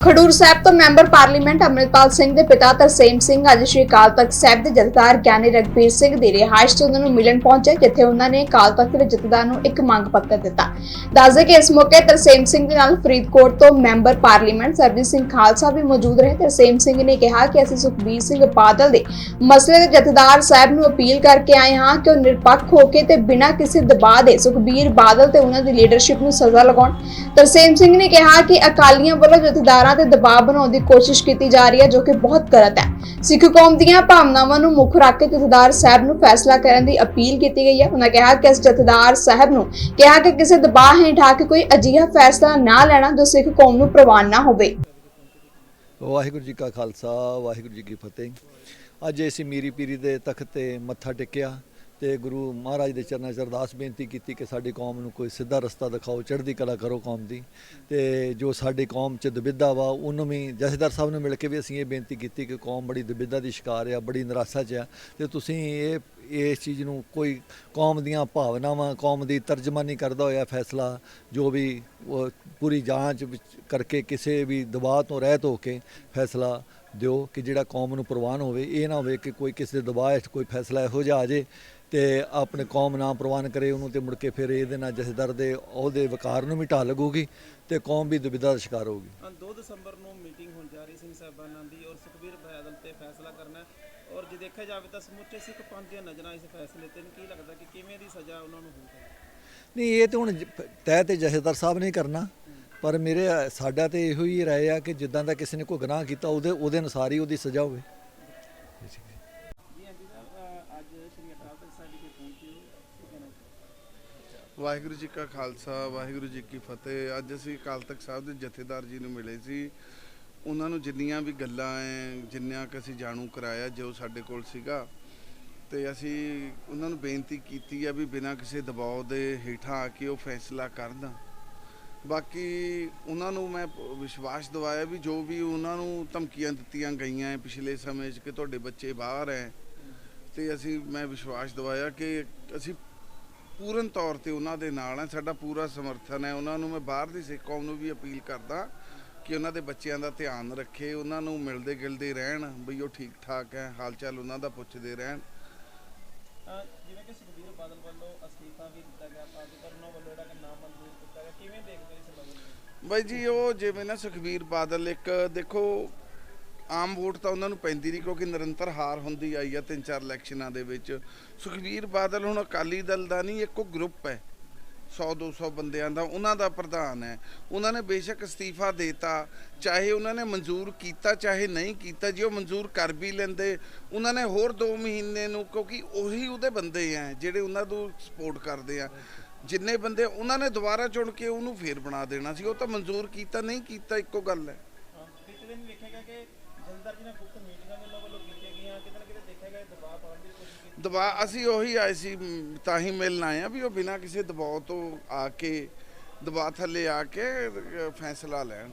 ਖਡੂਰ ਸਾਹਿਬ ਤੋਂ member parliament Amritpal Singh ਦੇ ਪਿਤਾ ਤਰਸੇਮ ਸਿੰਘ ਅੱਜ ਸ਼੍ਰੀ ਅਕਾਲ ਤਖਤ ਸਾਹਿਬ ਦੇ ਜਥੇਦਾਰ ਗਿਆਨੀ ਰਗਬੀਰ ਸਿੰਘ ਦੀ ਰਿਹਾਇਸ਼ ਤੋਂ ਉਹਨਾਂ ਨੂੰ ਮਿਲਣ ਪਹੁੰਚੇ, ਜਿੱਥੇ ਉਹਨਾਂ ਨੇ ਅਕਾਲ ਤਖਤ ਦੇ ਜਥੇਦਾਰ ਨੂੰ ਇੱਕ ਮੰਗ ਪੱਤਰ ਦਿੱਤਾ। ਦੱਸਦੇ ਕਿ ਇਸ ਮੌਕੇ ਤਰਸੇਮ ਸਿੰਘ ਦੇ ਨਾਲ ਫਰੀਦਕੋਟ ਤੋਂ ਮੈਂਬਰ ਪਾਰਲੀਮੈਂਟ ਸਰਬਜੀਤ ਸਿੰਘ ਖਾਲਸਾ ਵੀ ਮੌਜੂਦ ਰਹੇ। ਤਰਸੇਮ ਸਿੰਘ ਨੇ ਕਿਹਾ ਕਿ ਅਸੀਂ ਸੁਖਬੀਰ ਸਿੰਘ ਬਾਦਲ ਦੇ ਮਸਲੇ ਦੇ ਜਥੇਦਾਰ ਸਾਹਿਬ ਨੂੰ ਅਪੀਲ ਕਰਕੇ ਆਏ ਹਾਂ ਕਿ ਉਹ ਨਿਰਪੱਖ ਹੋ ਕੇ ਤੇ ਬਿਨਾਂ ਕਿਸੇ ਦਬਾਅ ਦੇ ਸੁਖਬੀਰ ਬਾਦਲ ਤੇ ਉਹਨਾਂ ਦੀ ਲੀਡਰਸ਼ਿਪ ਨੂੰ ਸਜ਼ਾ ਲਗਾਉਣ। ਤਰਸੇਮ ਸਿੰਘ ਨੇ ਕਿਹਾ ਕਿ ਅਕਾਲੀਆਂ ਵੱਲੋਂ ਜਥੇਦਾਰਾਂ ਤੇ ਦਬਾਅ ਬਣਾਉਣ ਦੀ ਕੋਸ਼ਿਸ਼ ਕੀਤੀ ਜਾ ਰਹੀ ਹੈ, ਜੋ ਕਿ ਬਹੁਤ ਗਲਤ ਹੈ। ਸਿੱਖ ਕੌਮ ਦੀਆਂ ਭਾਵਨਾਵਾਂ ਨੂੰ ਮੁੱਖ ਰੱਖ ਕੇ ਜਥੇਦਾਰ ਸਾਹਿਬ ਨੂੰ ਫੈਸਲਾ ਕਰਨ ਦੀ ਅਪੀਲ ਕੀਤੀ ਗਈ ਹੈ। ਉਹਨਾਂ ਕਿਹਾ ਕਿ ਇਸ ਜਥੇਦਾਰ ਸਾਹਿਬ ਨੂੰ ਕਿਹਾ ਕਿ ਕਿਸੇ ਦਬਾਅ ਹੇਠ ਆ ਕੇ ਕੋਈ ਅਜਿਹਾ ਫੈਸਲਾ ਨਾ ਲੈਣਾ ਜੋ ਸਿੱਖ ਕੌਮ ਨੂੰ ਪ੍ਰਵਾਨ ਨਾ ਹੋਵੇ। ਵਾਹਿਗੁਰੂ ਜੀ ਕਾ ਖਾਲਸਾ, ਵਾਹਿਗੁਰੂ ਜੀ ਕੀ ਫਤਿਹ। ਅੱਜ ਅਸੀਂ ਮੀਰੀ ਪੀਰੀ ਦੇ ਤਖਤ ਤੇ ਮੱਥਾ ਟੇਕਿਆ। ਤੇ ਗੁਰੂ ਮਹਾਰਾਜ ਦੇ ਚਰਨਾਂ 'ਚ ਅਰਦਾਸ ਬੇਨਤੀ ਕੀਤੀ ਕਿ ਸਾਡੀ ਕੌਮ ਨੂੰ ਕੋਈ ਸਿੱਧਾ ਰਸਤਾ ਦਿਖਾਓ, ਚੜ੍ਹਦੀ ਕਲਾ ਕਰੋ ਕੌਮ ਦੀ। ਤੇ ਜੋ ਸਾਡੀ ਕੌਮ 'ਚ ਦੁਬਿਧਾ ਵਾ, ਉਹਨੂੰ ਵੀ ਜਥੇਦਾਰ ਸਾਹਿਬ ਨੂੰ ਮਿਲ ਕੇ ਵੀ ਅਸੀਂ ਇਹ ਬੇਨਤੀ ਕੀਤੀ ਕਿ ਕੌਮ ਬੜੀ ਦੁਬਿਧਾ ਦੀ ਸ਼ਿਕਾਰ ਆ, ਬੜੀ ਨਿਰਾਸ਼ਾ 'ਚ ਆ। ਤੇ ਤੁਸੀਂ ਇਹ, ਇਸ ਚੀਜ਼ ਨੂੰ ਕੋਈ ਕੌਮ ਦੀਆਂ ਭਾਵਨਾਵਾਂ, ਕੌਮ ਦੀ ਤਰਜਮਾਨੀ ਕਰਦਾ ਹੋਇਆ ਫੈਸਲਾ, ਜੋ ਵੀ ਪੂਰੀ ਜਾਂਚ ਕਰਕੇ ਕਿਸੇ ਵੀ ਦਬਾਅ ਤੋਂ ਰਹਿਤ ਹੋ ਕੇ ਫੈਸਲਾ ਦਿਓ ਕਿ ਜਿਹੜਾ ਕੌਮ ਨੂੰ ਪ੍ਰਵਾਨ ਹੋਵੇ ਇਹ ਨਾ ਹੋਵੇ ਕਿ ਕੋਈ ਕਿਸੇ ਦੇ ਦਬਾਅ ਹੇਠ ਕੋਈ ਫੈਸਲਾ ਇਹੋ ਜਿਹਾ ਆ ਜੇ ਤੇ ਆਪਣੇ ਕੌਮ ਨਾ ਪ੍ਰਵਾਨ ਕਰੇ ਉਹਨੂੰ ਤੇ ਮੁੜ ਕੇ ਫਿਰ ਇਹਦੇ ਨਾਲ ਜਥੇਦਾਰ ਦੇ ਉਹਦੇ ਵਕਾਰ ਨੂੰ ਵੀ ਲੱਗੂਗੀ ਤੇ ਕੌਮ ਵੀ ਦੁਬਿਧਾ ਦਾ ਸ਼ਿਕਾਰ ਹੋਊਗੀ। ਹਾਂ 2 ਦਸੰਬਰ ਨੂੰ ਮੀਟਿੰਗ ਹੋਣ ਜਾ ਰਹੀ ਸਿੰਘ ਸਾਹਿਬਾਨਾਂ ਦੀ ਔਰ ਸੁਖਬੀਰ ਬਾਦਲ ਤੇ ਫੈਸਲਾ ਕਰਨਾ ਔਰ ਜੇ ਦੇਖਿਆ ਜਾਵੇ ਤਾਂ ਸਮੁੱਚੇ ਸਿੱਖ ਪੰਥ ਦੀਆਂ ਨਜ਼ਰਾਂ ਇਸ ਫੈਸਲੇ ਤੇ ਕੀ ਲੱਗਦਾ ਕਿ ਕਿਵੇਂ ਦੀ ਸਜ਼ਾ ਉਹਨਾਂ ਨੂੰ ਹੋਊਗੀ? ਨਹੀਂ ਇਹ ਤੇ ਹੁਣ ਤੈਅ ਤੇ ਜਥੇਦਾਰ ਸਾਹਿਬ ਨੇ ਕਰਨਾ। ਪਰ ਮੇਰੇ, ਸਾਡਾ ਤੇ ਇਹੋ ਹੀ ਰਾਏ ਆ ਕਿ ਜਿੱਦਾਂ ਦਾ ਕਿਸੇ ਨੇ ਕੋਈ ਗੁਨਾਹ ਕੀਤਾ, ਉਹਦੇ ਉਹਦੇ ਅਨੁਸਾਰ ਹੀ ਉਹਦੀ ਸਜ਼ਾ ਹੋਵੇ। ਵਾਹਿਗੁਰੂ ਜੀ ਕਾ ਖਾਲਸਾ, ਵਾਹਿਗੁਰੂ ਜੀ ਕੀ ਫਤਿਹ। ਅੱਜ ਅਸੀਂ ਅਕਾਲ ਤਖਤ ਸਾਹਿਬ ਦੇ ਜਥੇਦਾਰ ਜੀ ਨੂੰ ਮਿਲੇ ਸੀ। ਉਹਨਾਂ ਨੂੰ ਜਿੰਨੀਆਂ ਵੀ ਗੱਲਾਂ ਐ, ਜਿੰਨਿਆਂ ਕਿ ਅਸੀਂ ਜਾਣੂ ਕਰਾਇਆ, ਜੋ ਸਾਡੇ ਕੋਲ ਸੀਗਾ, ਤੇ ਅਸੀਂ ਉਹਨਾਂ ਨੂੰ ਬੇਨਤੀ ਕੀਤੀ ਆ ਵੀ ਬਿਨਾਂ ਕਿਸੇ ਦਬਾਅ ਦੇ ਹੇਠਾਂ ਆ ਕੇ ਉਹ ਫੈਸਲਾ ਕਰਦਾ ਬਾਕੀ ਉਹਨਾਂ ਨੂੰ ਮੈਂ ਵਿਸ਼ਵਾਸ ਦਿਵਾਇਆ ਵੀ ਜੋ ਵੀ ਉਹਨਾਂ ਨੂੰ ਧਮਕੀਆਂ ਦਿੱਤੀਆਂ ਗਈਆਂ ਹੈ ਪਿਛਲੇ ਸਮੇਂ 'ਚ ਕਿ ਤੁਹਾਡੇ ਬੱਚੇ ਬਾਹਰ ਹੈ ਤੇ ਅਸੀਂ, ਮੈਂ ਵਿਸ਼ਵਾਸ ਦਿਵਾਇਆ ਕਿ ਅਸੀਂ ਪੂਰਨ ਤੌਰ ਤੇ ਉਹਨਾਂ ਦੇ ਨਾਲ ਹੈ, ਸਾਡਾ ਪੂਰਾ ਸਮਰਥਨ ਹੈ। ਉਹਨਾਂ ਨੂੰ ਮੈਂ ਬਾਹਰ ਦੀ ਸਿੱਖ ਕੌਮ ਨੂੰ ਵੀ ਅਪੀਲ ਕਰਦਾ ਕਿ ਉਹਨਾਂ ਦੇ ਬੱਚਿਆਂ ਦਾ ਧਿਆਨ ਰੱਖੇ, ਉਹਨਾਂ ਨੂੰ ਮਿਲਦੇ ਗਿਲਦੇ ਰਹਿਣ, ਬਈ ਉਹ ਠੀਕ ਠਾਕ ਹੈ ਹਾਲ ਚਾਲ ਉਹਨਾਂ ਦਾ ਪੁੱਛਦੇ ਰਹਿਣ। ਜਿਵੇਂ ਕਿ ਬਾਦਲ ਵੱਲੋਂ ਅਸਤੀਫਾ ਵੀ ਦਿੱਤਾ ਗਿਆ ਪਾਰਟੀ ਪਰ ਉਹਨਾਂ ਵੱਲੋਂ ਜਿਹੜਾ ਕਿ ਨਾਮ ਮਨਜ਼ੂਰ ਕੀਤਾ ਗਿਆ, ਕਿਵੇਂ ਦੇਖਦੇ ਇਸ ਬਾਰੇ ਬਾਈ ਜੀ, ਉਹ ਜਿਵੇਂ ਨਾ ਸੁਖਬੀਰ ਬਾਦਲ ਇੱਕ, ਦੇਖੋ, ਆਮ ਵੋਟ ਤਾਂ ਉਹਨਾਂ ਨੂੰ ਪੈਂਦੀ ਨਹੀਂ, ਕਿਉਂਕਿ ਨਿਰੰਤਰ ਹਾਰ ਹੁੰਦੀ ਆਈ ਆ ਤਿੰਨ ਚਾਰ ਇਲੈਕਸ਼ਨਾਂ ਦੇ ਵਿੱਚ। ਸੁਖਬੀਰ ਬਾਦਲ ਹੁਣ ਅਕਾਲੀ ਦਲ ਦਾ ਨਹੀਂ, ਇੱਕੋ ਗਰੁੱਪ ਹੈ। 100 200 ਬੰਦਿਆਂ ਦਾ, ਉਹਨਾਂ ਦਾ ਪ੍ਰਧਾਨ ਹੈ। ਉਹਨਾਂ ਨੇ ਬੇਸ਼ੱਕ ਅਸਤੀਫਾ ਦੇਤਾ, ਚਾਹੇ ਉਹਨਾਂ ਨੇ ਮਨਜ਼ੂਰ ਕੀਤਾ, ਚਾਹੇ ਨਹੀਂ ਕੀਤਾ, ਜੇ ਉਹ ਮਨਜ਼ੂਰ ਕਰ ਵੀ ਲੈਂਦੇ, ਉਹਨਾਂ ਨੇ ਹੋਰ 2 ਮਹੀਨੇ ਨੂੰ, ਕਿਉਂਕਿ ਉਹੀ ਉਹਦੇ ਬੰਦੇ ਆ ਜਿਹੜੇ ਉਹਨਾਂ ਨੂੰ ਸਪੋਰਟ ਕਰਦੇ ਆ। ਜਿੰਨੇ ਬੰਦੇ, ਉਹਨਾਂ ਨੇ ਦੁਬਾਰਾ ਚੁਣ ਕੇ ਉਹਨੂੰ ਫੇਰ ਬਣਾ ਦੇਣਾ ਸੀ। ਉਹ ਤਾਂ ਮਨਜ਼ੂਰ ਕੀਤਾ, ਨਹੀਂ ਕੀਤਾ, ਇੱਕੋ ਗੱਲ ਹੈ ਹਾਂ ਬੀਤੇ ਦਿਨ ਵੇਖਿਆ ਕਿ ਜਲਦਰ ਜੀ ਨਾਲ ਗੁਪਤ ਮੀਟਿੰਗਾਂ ਦੀ ਦਬਾਅ ਅਸੀਂ ਉਹੀ ਆਏ ਸੀ ਤਾਂ ਹੀ ਮਿਲਣ ਆਏ ਆ ਵੀ ਉਹ ਬਿਨਾਂ ਕਿਸੇ ਦਬਾਅ ਤੋਂ ਆ ਕੇ, ਦਬਾਅ ਥੱਲੇ ਆ ਕੇ ਫੈਸਲਾ ਲੈਣ।